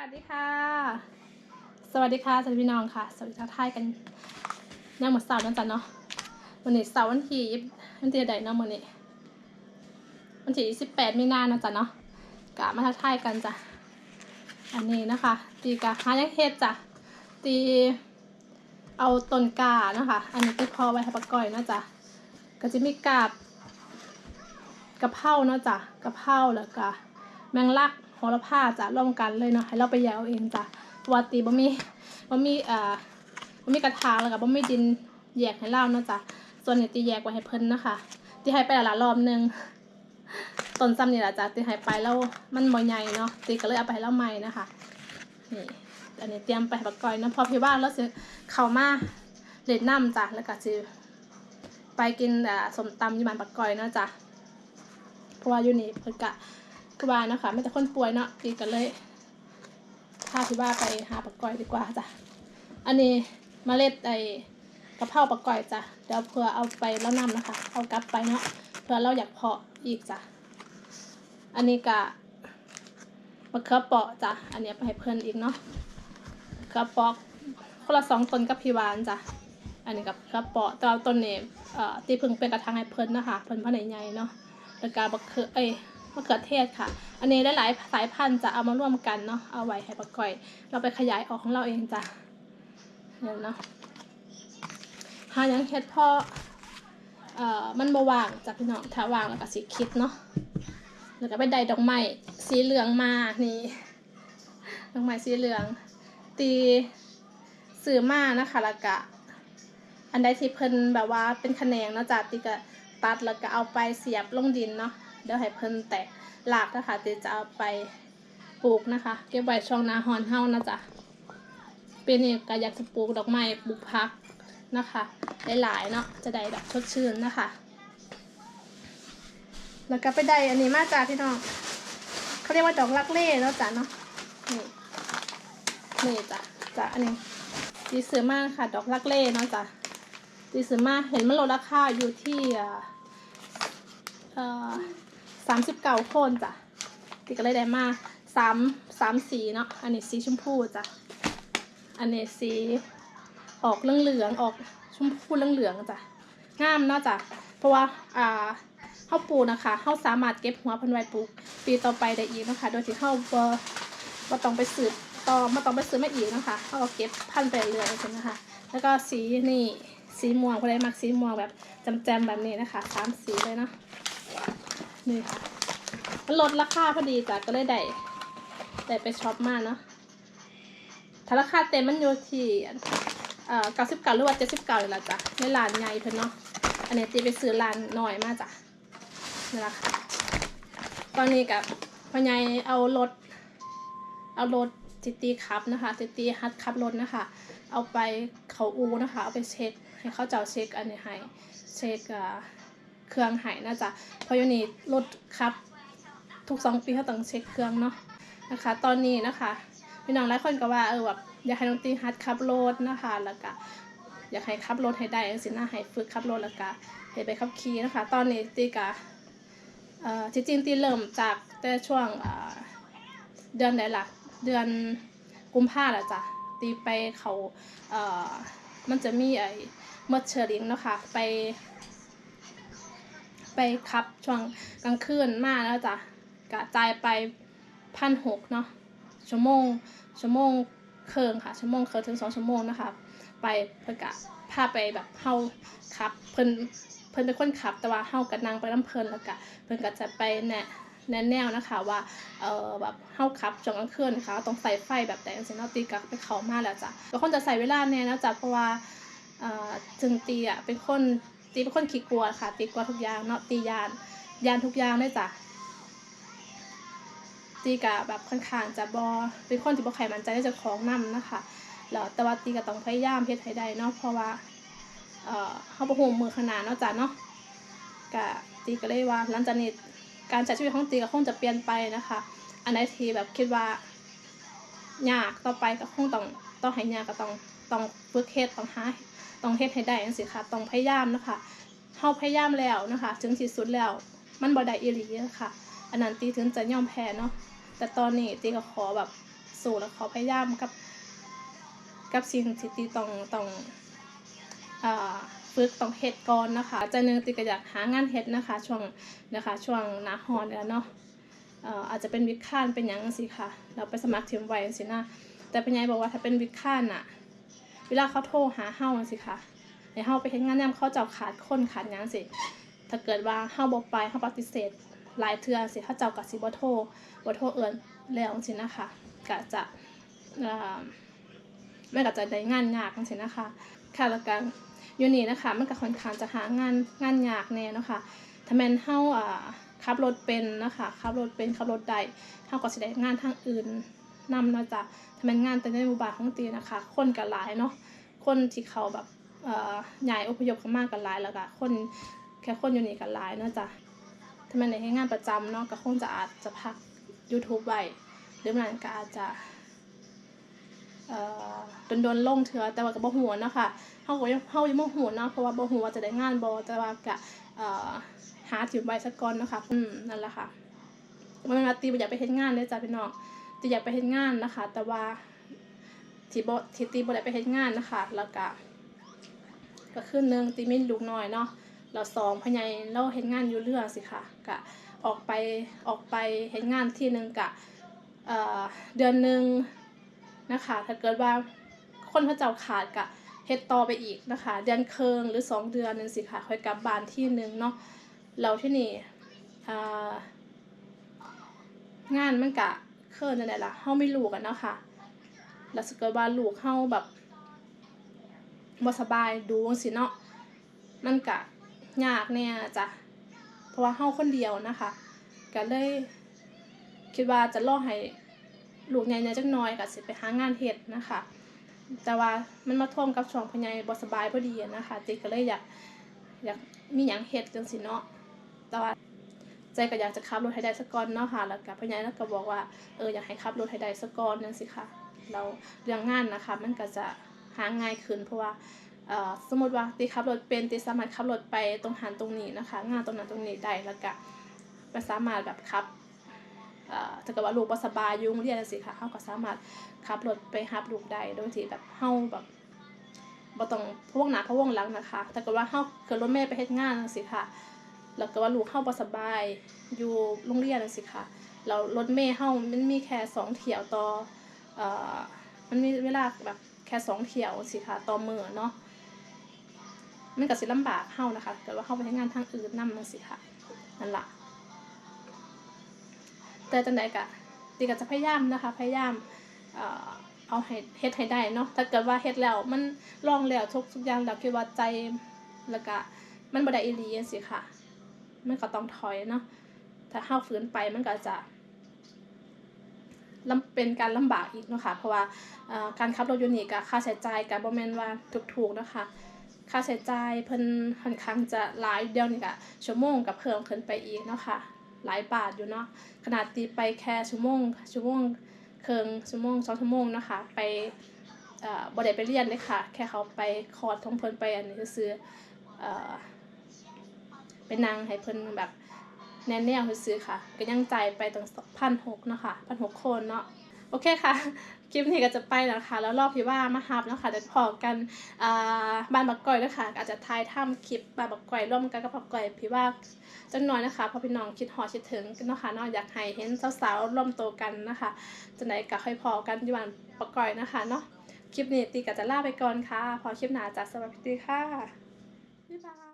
วัสดีค่ะ สวัสดีค่ะสวัสดีพี่น้องค่ะ สวัสดีทักทายกันย่างหมดเสาร์นั่นจ้ะเนาะวันนี้เสาร์วันที่ยี่วันที่ใดเนาะวันนี้ วันที่ยี่สิบแปดมีนาเนาะจ้ะเนาะกะมาทักทายกันจ้ะอันนี้นะคะ ตีกะหายังเฮ็ดจ้ะตีเอาต้นกานะคะ อันนี้ตีพอไว้ให้ปะก้อยเนาะจ้ะก็จะมีกาบกระเพราเนาะจ้ะกระเพราแล้วก็แมงลัก โหระพาจ้ะร่วมกันเลยเนาะให้เราไปแยกเอาเองจ้ะว่าตีบ่มีบ่มีอ่าบ่มีกระถางแล้วก็บ่มีดินแยกให้เราเนาะจ้ะส่วนนี้ตีแยกไว้ให้เพิ่นนะคะตีให้ไปหลายรอบนึงต้นซ้ำนี่แหละจ้ะตีให้ไปแล้วมันบ่ใหญ่เนาะตีก็เลยเอาไปให้เราใหม่นะคะนี่อันนี้เตรียมไปปากก้อยนะพอพี่ว่างแล้วสิเข้ามาเล่นน้ำจ้ะแล้วก็สิไปกินอ่าสมตำยี่มันปักกอยเนาะจ้ะเพราะว่าอยู่นี่เพิ่นกะ คือว่านะคะไม่แต่คนป่วยเนาะตีกันเลยพาพี่ว่าไปหาปักก่อยดีกว่าจ้ะอันนี้เมล็ดไอ้กระเพราปักก่อยจ้ะเดี๋ยวเพื่อเอาไปแล้วนำนะคะ เอากลับไปเนาะเพื่อเราอยากเพาะอีกจ้ะอันนี้กะมะเขือเปาะจ้ะอันนี้ไปให้เพื่อนอีกเนาะมะเขือเปาะคนละสองต้นกับพี่หวานจ้ะอันนี้กับกระเปาะแตว่าต้นนี้เอ่อที่เพิ่งเป็นกระถางให้เพิ่นนะคะเพิ่นพันธุ์ใหญ่ๆเนาะแล้วก็บักเขือเอ้ มะเขือเทศค่ะ อันนี้หลายๆสายพันธุ์จะเอามาร่วมกันเนาะ เอาไว้ให้ปักก่อย เราไปขยายออกของเราเองจ้ะเดี๋ยวเนาะหายังเฮ็ดเพอเอ่อมันบ่ว่างจ้ะพี่น้องถ้าว่างแล้วก็สิคิดเนาะ แล้วก็ไปได้ดอกไม้สีเหลืองมา นี่ ดอกไม้สีเหลือง ตีซื้อมานะคะแล้วก็อันใดที่เพิ่นแบบว่าเป็นคะแนงเนาะจ้ะติก็ตัดแล้วก็เอาไปเสียบลงดินเนาะ เดี๋ยวให้เพิ่นแตกหลากนะคะติจะเอาไปปลูกนะคะ เก็บไว้ช่วงนาฮอนเฮานะจ๊ะเปีนี้ก็อยากจะปลูกดอกไม้ปลูกพักนะคะหลายๆเนาะจะได้แบบสดชื่นนะคะ แล้วก็ไปได้อันนี้มาจ้ะพี่น้องเขาเรียกว่าดอกลักเล่เนาะจ้ะเนาะนี่นี่จ้ะจ้ะอันนี้ดีซื้อมากค่ะดอกลักเล่เนาะจ้ะดีซื้อมากเห็นมันลดราคาอยู่ที่เอ่อ สามสิบเก้าคนจ้ะติก็เลยได้มาสามสามสีเนาะอันนี้สีชมพูจ้ะอันนี้สีออกเหลืองๆออกชมพูเหลืองๆจ้ะงามเนาะจ้ะเพราะว่าอ่าเข้าปูนะคะเข้าสามารถเก็บหัวพันไว้ปลูกปีต่อไปได้อีกนะคะ โดยที่เข้าบ่บ่ต้องไปสืบต่อมาต้องไปซื้อมาอีกนะคะเข้าเก็บพันไปเรื่อยๆใช่ไหมคะ แล้วก็สีนี่สีม่วงคนใดมักสีม่วงแบบแจมๆแบบนี้นะคะสามสีเลยเนาะ นี่ค่ะมันลดราคาพอดีจ้ะก็เลยได้ได้ไปช็อปมาเนาะถ้าราคาเต็มมันอยู่ที่เอ่อเก้าสิบเก้าหรือว่าเจ็ดสิบเก้าเลยละจ้ะในร้านใหญ่เพิ่นเนาะอันนี้ตีไปซื้อร้านน้อยมาจ้ะนี่ละค่ะตอนนี้กับพ่อใหญ่เอารถเอารถติตีขับนะคะติตีฮัดขับรถนะคะ เอาไปเขาอูนะคะ เอาไปเช็คให้เขาเจ้าเช็คอันนี้ให้เช็คอ่า เครื่องให้นะจ๊ะเพราะอยู่นี่รถครับ ทุกสองปีเขาต้องเช็คเครื่องเนาะนะคะ ตอนนี้นะคะพี่น้องหลายคนก็ว่าเออแบบอยากให้น้องตีฮัดขับรถนะคะแล้วก็อยากให้ขับรถให้ได้สินะให้ฝึกขับรถแล้วก็ให้ไปขับขี่นะคะ ตอนนี้ตีกะเอ่อที่จริงตีเริ่มจากแต่ช่วงอ่าเดือนไหนล่ะเดือนกุมภาแหละจ้ะตีไปเขาเอ่อมันจะมีไอ้มดเชอริงเนาะค่ะไป ไปขับช่วงกลางคืนมาแล้วจ้ะกระจายไปพันหกเนาะชั่วโมงชั่วโมงเคิงค่ะชั่วโมงเคิงถึงสองชั่วโมงนะคะไปเพื่อกะพาไปแบบเฮาขับเพิ่นเพิ่นเป็นคนขับแต่ว่าเฮากับนางไปน้ำเพลินแล้วกะเพิ่นก็จะไปแนะแนแนวนะคะว่าเออแบบเฮาขับช่วงกลางคืนนะคะต้องใส่ไฟแบบแต่จังซี่เนาตีกะไปเขามาแล้วจ้ะก็คนจะใส่เวลาแน่นะจ๊ะเพราะว่าเอ่อจึงตีอะเป็นคน ตีเป็นคนขี้กลัวค่ะ ตีกลัวทุกอย่างเนาะตียานยานทุกอย่างเลยจ้ะตีกะแบบค่อนข้างจะบอเป็นคนที่บ่ใครมั่นใจในเจ้าของนํนะคะแล้วแต่ว่าตีก็ต้องพยายามเฮ็ดให้ได้เนาะเพราะว่าเอ่อเฮาบ่ฮู้มือขนาดเนาะจ้ะเนาะกะตีก็เลยว่าหลังจากนี้การใช้ชีวิตของตีก็คงจะเปลี่ยนไปนะคะ อันไหนที่แบบคิดว่ายากต่อไปก็คงต้องต้องให้ยากก็ต้อง ต้องฝึกเฮ็ดต้องหาต้องเฮ็ดให้ได้จังซี่ค่ะต้องพยายามนะคะเฮาพยายามแล้วนะคะ ถึงที่สุดแล้ว มันบ่ได้อีหลีค่ะ อันนั้นตีถึงจะยอมแพ้เนาะแต่ตอนนี้ตีก็ขอแบบสู้แล้วขอพยายามกับ กับสิ่งที่ตีต้องต้องอ่าฝึกต้องเฮ็ดก่อนนะคะจหนึงติก็อยากหางานเฮ็ดนะคะ ช่วงนะคะ ช่วงหน้าร้อนเนี่ยเนาะอาจจะเป็นวิกค้านเป็นยังสิค่ะ เราไปสมัครทีมไว้สินะแต่เป็นไงบอกว่าถ้าเป็นวิกค้านอะ เวลาเขาโทรหาเฮาสิคะให้เฮาไปเฮ็ดงานยามเขาเจ้าขาดคนขาดหยังสิ ถ้าเกิดว่าเฮาบ่ไปเฮาปฏิเสธหลายเทือสิเขาเจ้าก็สิบ่โทรบ่โทรเอิ้นแล้วสินะคะก็จะเอ่อมันก็จะได้งานยากจังซี่นะคะค่ะแล้วก็อยู่นี่นะคะมันก็ค่อนข้างจะหางานงานยากแน่เนาะค่ะถ้าแม่นเฮาอ่าขับรถเป็นนะคะขับรถเป็นขับรถได้เฮาก็สิได้งานทางอื่น นำเนาะจ้ะถ้าแม่นงานแต่ในหมู่บ้านของตีนะคะ คนก็หลายเนาะ คนที่เขาแบบเอ่อย้ายอพยพเข้ามาก็หลายแล้วก็คนแค่คนอยู่นี่ก็หลายเนาะจ้ะถ้าแม่นได้งานประจำเนาะก็คงจะอาจจะพัก YouTube ไว้หรือมันก็อาจจะเอ่อโดนลงเถื่อแต่ว่าก็บ่ฮู้เนาะค่ะเฮาก็ยังเฮายังบ่ฮู้เนาะเพราะว่าบ่ฮู้ว่าจะได้งานบ่แต่ว่าก็เอ่อหาถิ่มไว้ซะก่อนเนาะค่ะอืมนั่นแหละค่ะบ่แม่นว่าตีบ่อยากไปเฮ็ดงานเด้อจ้ะพี่น้อง ตีอยากไปเฮ็ดงานนะคะ แต่ว่าที่บที่ตีบ่ได้ไปเฮ็ดงานนะคะ แล้วก็ก็คือหนึ่งตีมีลูกน้อยเนาะแล้วสองพ่อใหญ่เราเฮ็ดงานอยู่เรือสิค่ะก็ออกไปออกไปเฮ็ดงานที่หนึ่งก็เอ่อเดือนหนึ่งนะคะ ถ้าเกิดว่าคนพระเจ้าขาดกะเฮ็ดต่อไปอีกนะคะ เดือนเคิงหรือสองเดือนนึงสิค่ะค่อยกลับบ้านที่หนึ่งเนาะเราที่นี่งานมันกะ เคินนั่นแหละล่ะเฮาไม่รู้กันเนาะค่ะ แล้วสเกิดว่าลูกเฮาแบบบ่สบายดูจังซี่เนาะ มันกะยากแน่จ้ะ เพราะว่าเฮาคนเดียวนะคะก็เลยคิดว่าจะรอให้ลูกใหญ่ๆจักน่อยก็สิไปหางานเฮ็ดนะคะ แต่ว่ามันมาท่วมกับช่วงพ่อใหญ่บ่สบายพอดีนะคะ ติก็เลยอยากอยากมีหยังเฮ็ดจังซี่เนาะ แต่ว่า ใจก็อยากจะขับรถให้ได้สักก่อนเนาะค่ะแล้วก็พ่อใหญ่แล้วก็บอกว่าเอออยากให้ขับรถให้ได้สักก่อนจังซี่ค่ะเราเรื่องงานนะคะ มันก็จะหาง่ายขึ้นเพราะว่าสมมติว่าติขับรถเป็นติสามารถขับรถไปตรงหันตรงนี้นะคะ งานตรงนั้นตรงนี้ได้แล้วก็มันสามารถแบบขับเอ่อถ้าเกิดว่าลูกบ่สบายอยู่งเรียนจังซี่ค่ะเฮาก็สามารถขับรถไปรับลูกได้โดยที่แบบเฮาแบบบ่ต้องพวงหน้าพวงหลังนะคะถ้าเกิดว่าเฮาขึ้นรถเมล์ไปเฮ็ดงานจังซี่ค่ะ แล้วก็ว่าลูกเฮาบ่สบายอยู่โรงเรียนจังซี่ค่ะแล้วรถเมล์เฮามันมีแค่สองเที่ยวต่อเอ่อมันมีเวลาแบบแค่สองเที่ยวจังซี่ค่ะต่อมื้อเนาะมันก็สิลำบากเฮานะคะเกิดว่าเฮาไปเฮ็ดงานทางอื่นนำจังซี่ค่ะนั่นล่ะแต่จังใดกะตีก็จะพยายามนะคะ พยายามเอ่อเอาให้เฮ็ดให้ได้เนาะถ้าเกิดว่าเฮ็ดแล้วมันลองแล้วทุกทุกอย่างแล้วคิดว่าใจแล้วก็มันบ่ได้อีหลีจังซี่ค่ะ มันก็ต้องถอยเนาะถ้าเฮาฝืนไปมันก็จะลำเป็นการลำบากอีกเนาะค่ะเพราะว่าการขับรถยนต์นี่ก็ค่าใช้จ่ายก็บ่แม่นว่าถูกๆนะคะ ค่าใช้จ่ายเพิ่นค่อนข้างจะหลายเดียวนี้ก็ชั่วโมงก็เพิ่มขึ้นไปอีกเนาะค่ะหลายบาทอยู่เนาะขนาดตีไปแค่ชั่วโมงชั่วโมงเคิงชั่วโมงสองชั่วโมงนะคะ ไปเอ่อบ่ได้ไปเรียนเลยค่ะ แค่เขาไปคอร์สของเพิ่นไปอันนี้ซื่อๆเอ่อ ไปนั่งให้เพิ่นแบบแน่แนวซื่อค่ะ ก็ยังจ่ายไปตั้งพันหกเนาะค่ะพันหกคนเนาะโอเคค่ะ คลิปนี้ก็จะไปแล้วค่ะ แล้วรอบพี่ว่ามาฮับเนาะคะเดี๋ยวพอกันอ่าบ้านบักก่อยด้วยค่ะ อาจจะทายทำคลิปบ้านบักก่อยร่วมกันกับบักก่อยพี่ว่าจังน้อยนะคะเพอพี่น้องคิดหอคิดถึงเนาะค่ะนาะอยากให้เห็นสาวๆร่วมโตกันนะคะจังไหนก็ค่อยพอกันอยู่วันประกอยนะคะเนาะคลิปนี้ตีก็จะลาไปก่อนค่ะ พอคลิปหน้าจะสวัสดีค่ะบ๊ายบาย